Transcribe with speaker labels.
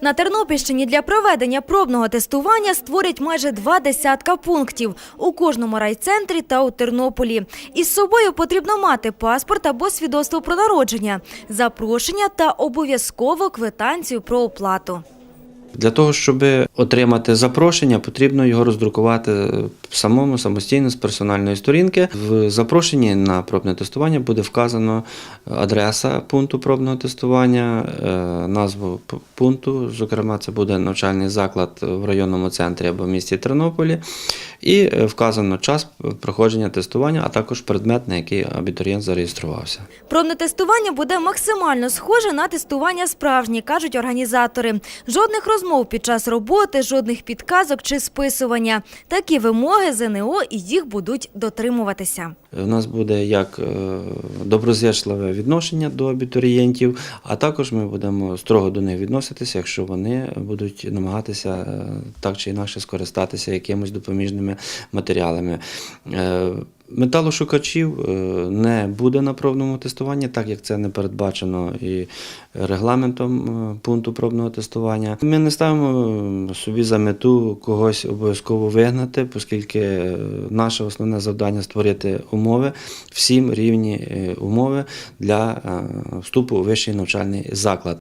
Speaker 1: На Тернопільщині для проведення пробного тестування створять майже два десятка пунктів у кожному райцентрі та у Тернополі. Із собою потрібно мати паспорт або свідоцтво про народження, запрошення та обов'язково квитанцію про оплату.
Speaker 2: Для того, щоб отримати запрошення, потрібно його роздрукувати самому самостійно з персональної сторінки. В запрошенні на пробне тестування буде вказано адреса пункту пробного тестування, е, назву пункту, зокрема, це буде навчальний заклад в районному центрі або в місті Тернополі, і е, вказано час проходження тестування, а також предмет, на який абітурієнт зареєструвався.
Speaker 1: Пробне тестування буде максимально схоже на тестування справжнє, кажуть організатори. Жодних розмов під час роботи, жодних підказок чи списування. Такі вимоги ЗНО і їх будуть дотримуватися.
Speaker 2: У нас буде як е, доброзичливе відношення до абітурієнтів, а також ми будемо строго до них відноситися, якщо вони будуть намагатися е, так чи інакше скористатися якимось допоміжними матеріалами. Е, Металошукачів е, не буде на пробному тестуванні, так як це не передбачено і регламентом е, пункту пробного тестування. Ми не ставимо собі за мету когось обов'язково вигнати, оскільки е, наше основне завдання створити умови, всім рівні е, умови для е, вступу у вищий навчальний заклад.